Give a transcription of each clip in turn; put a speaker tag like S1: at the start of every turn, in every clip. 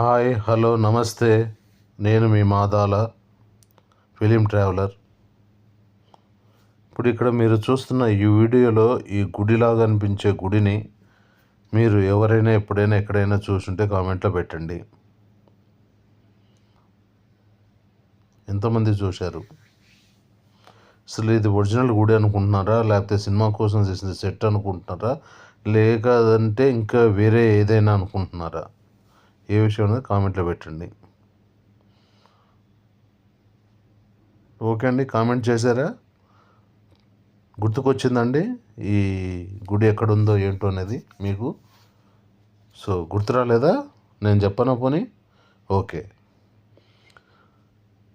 S1: Hi hello నమస్తే. నేను మీ Madala film traveller. ఇప్పుడు ఇక్కడ మీరు చూస్తున్న ఈ వీడియోలో ఈ గుడిలాగా అనిపించే గుడిని మీరు ఎవరైనా ఎప్పుడైనా ఎక్కడైనా చూసుంటే కామెంట్లో పెట్టండి. ఎంతమంది చూశారు? అసలు ఇది ఒరిజినల్ గుడి అనుకుంటున్నారా? లేకపోతే సినిమా కోసం చేసిన సెట్ అనుకుంటున్నారా? లేకదంటే ఇంకా వేరే ఏదైనా అనుకుంటున్నారా? ఏ విషయం అనేది కామెంట్లో పెట్టండి. ఓకే అండి కామెంట్ చేశారా? గుర్తుకొచ్చిందండి? ఈ గుడి ఎక్కడుందో ఏంటో అనేది మీకు? సో గుర్తు రాలేదా? నేను చెప్పను పోనీ? ఓకే.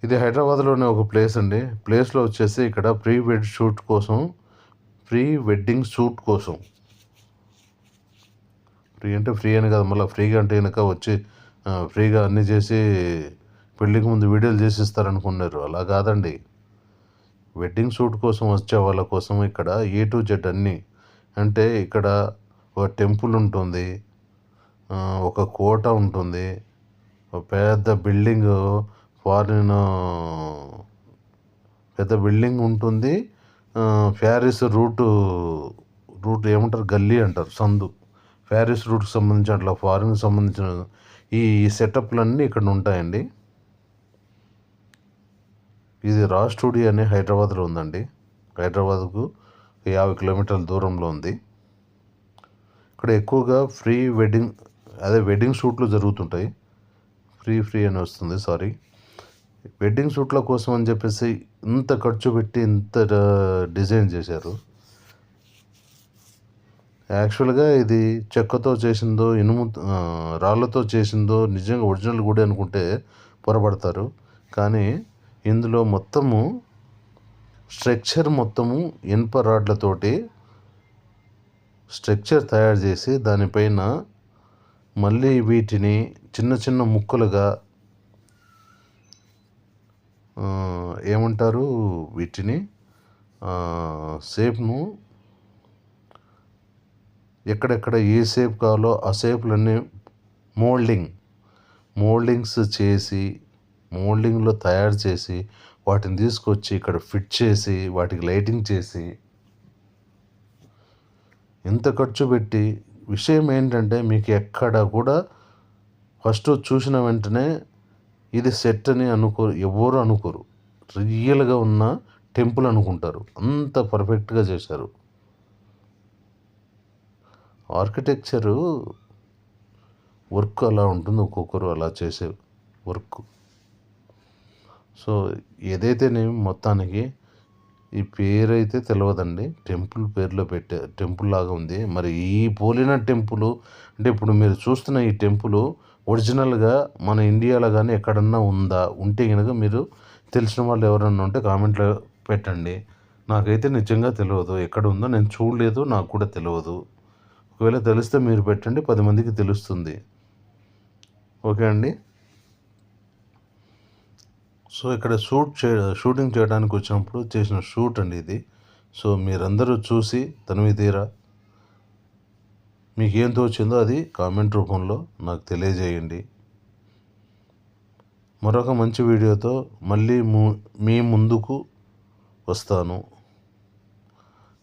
S1: ఇది హైదరాబాద్లోనే ఒక ప్లేస్ అండి. ప్లేస్లో వచ్చేసి ఇక్కడ ప్రీ వెడ్ షూట్ కోసం ప్రీ వెడ్డింగ్ షూట్ కోసం. ఫ్రీ అంటే ఫ్రీ అని కాదు మళ్ళీ ఫ్రీగా అంటే కనుక వచ్చి ఫ్రీగా అన్నీ చేసి పెళ్ళికి ముందు వీడియోలు చేసి ఇస్తారనుకున్నారు అలా కాదండి. వెడ్డింగ్ షూట్ కోసం వచ్చే వాళ్ళ కోసం ఇక్కడ ఏ టు జెడ్ అన్నీ అంటే ఇక్కడ ఒక టెంపుల్ ఉంటుంది ఒక కోట ఉంటుంది ఒక పెద్ద బిల్డింగ్ ఫారిన్ పెద్ద బిల్డింగ్ ఉంటుంది ప్యారిస్ రూటు రూట్ ఏమంటారు? గల్లీ అంటారు సందు. ప్యారిస్ రూట్కి సంబంధించిన అట్లా ఫారిన్కి సంబంధించిన ఈ సెటప్లన్నీ ఇక్కడ ఉంటాయండి. ఇది రా స్టూడియో అని హైదరాబాద్లో ఉందండి. హైదరాబాద్కు యాభై కిలోమీటర్ల దూరంలో ఉంది. ఇక్కడ ఎక్కువగా ఫ్రీ వెడ్డింగ్ అదే వెడ్డింగ్ షూట్లు జరుగుతుంటాయి. ఫ్రీ ఫ్రీ అని వస్తుంది సారీ. వెడ్డింగ్ షూట్ల కోసం అని చెప్పేసి ఇంత ఖర్చు పెట్టి ఇంత డిజైన్ చేశారు. యాక్చువల్గా ఇది చెక్కతో చేసిందో ఇనుము రాళ్ళతో చేసిందో నిజంగా ఒరిజినల్ గుడి అనుకుంటే పొరపడతారు కానీ ఇందులో మొత్తము స్ట్రక్చర్ మొత్తము ఇనుప రాడ్లతోటి స్ట్రక్చర్ తయారు చేసి దానిపైన మళ్ళీ వీటిని చిన్న చిన్న ముక్కలుగా ఏమంటారు వీటిని షేప్ను ఎక్కడెక్కడ ఏ షేప్ కావాలో ఆ షేప్లన్నీ మోల్డింగ్ మోల్డింగ్స్ చేసి మోల్డింగ్లో తయారు చేసి వాటిని తీసుకొచ్చి ఇక్కడ ఫిట్ చేసి వాటికి లైటింగ్ చేసి ఇంత ఖర్చు పెట్టి విషయం ఏంటంటే మీకు ఎక్కడ కూడా ఫస్ట్ చూసిన వెంటనే ఇది సెట్ అని అనుకోరు ఎవరు అనుకోరు. రియల్గా ఉన్న టెంపుల్ అనుకుంటారు. అంత పర్ఫెక్ట్గా చేశారు. ఆర్కిటెక్చరు వర్క్ అలా ఉంటుంది ఒక్కొక్కరు అలా చేసే వర్క్. సో ఏదైతేనేమి మొత్తానికి ఈ పేరు అయితే తెలియదండి టెంపుల్ పేరులో పెట్టే టెంపుల్ లాగా ఉంది. మరి ఈ పోలిన టెంపుల్ అంటే ఇప్పుడు మీరు చూస్తున్న ఈ టెంపుల్ ఒరిజినల్గా మన ఇండియాలో కానీ ఎక్కడన్నా ఉందా? ఉంటే కనుక మీరు తెలిసిన వాళ్ళు ఎవరన్నా ఉంటే కామెంట్లో పెట్టండి. నాకైతే నిజంగా తెలియదు ఎక్కడ ఉందో నేను చూడలేదు నాకు కూడా తెలియదు ఒకవేళ తెలిస్తే మీరు పెట్టండి పది మందికి తెలుస్తుంది. ఓకే అండి? సో ఇక్కడ షూట్ చే షూటింగ్ చేయడానికి వచ్చినప్పుడు చేసిన షూట్ అండి ఇది. సో మీరందరూ చూసి తనివి తీరా. మీకు ఏం తోచిందో అది కామెంట్ రూపంలో నాకు తెలియజేయండి. మరొక మంచి వీడియోతో మళ్ళీ ము- మీ ముందుకు వస్తాను.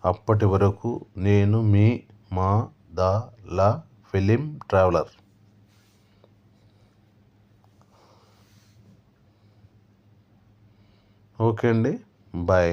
S1: అప్పటి వరకు నేను మీ మా ద లా ఫిలిం ట్రావెలర్. ఓకే అండి. బాయ్.